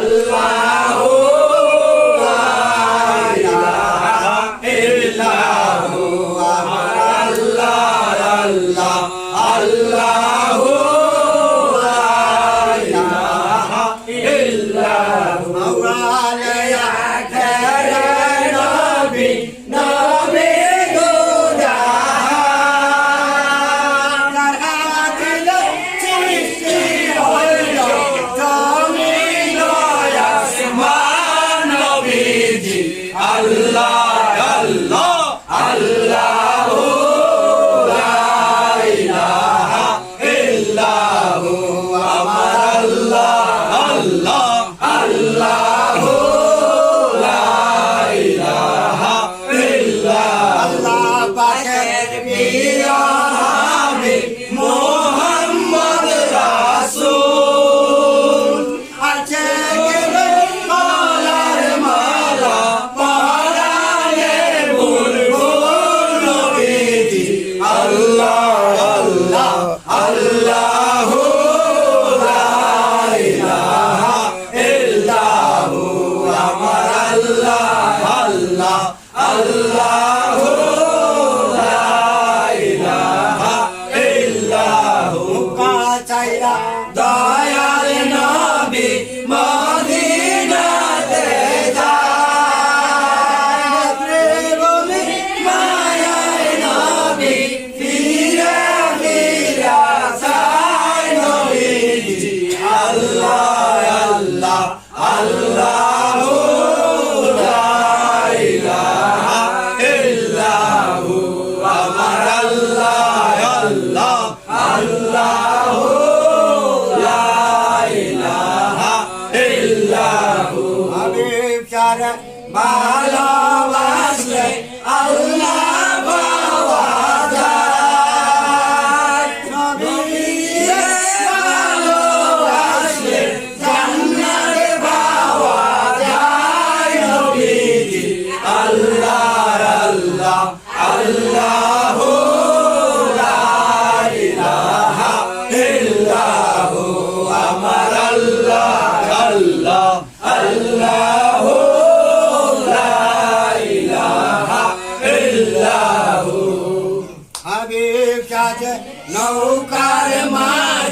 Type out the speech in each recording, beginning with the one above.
Allah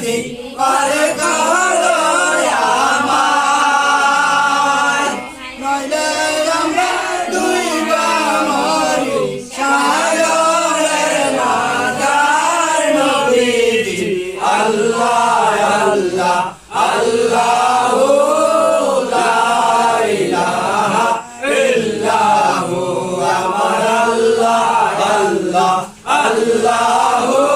তুমি পার করো আমায় নইলে আমরা দুই মরি সাগরের মাতার নবীজি আল্লাহ আল্লাহ আল্লাহ আমার আল্লাহ আল্লাহ আল্লাহ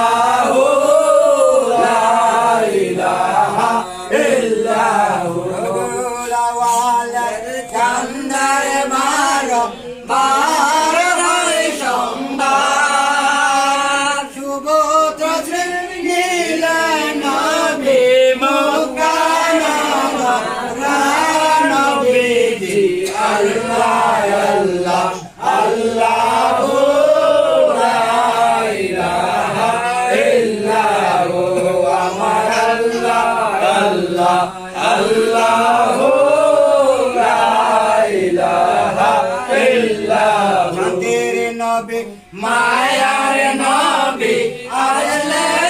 와. আল্লাহ আল্লাহ শান্তির নবী মায়ার নবী আসলে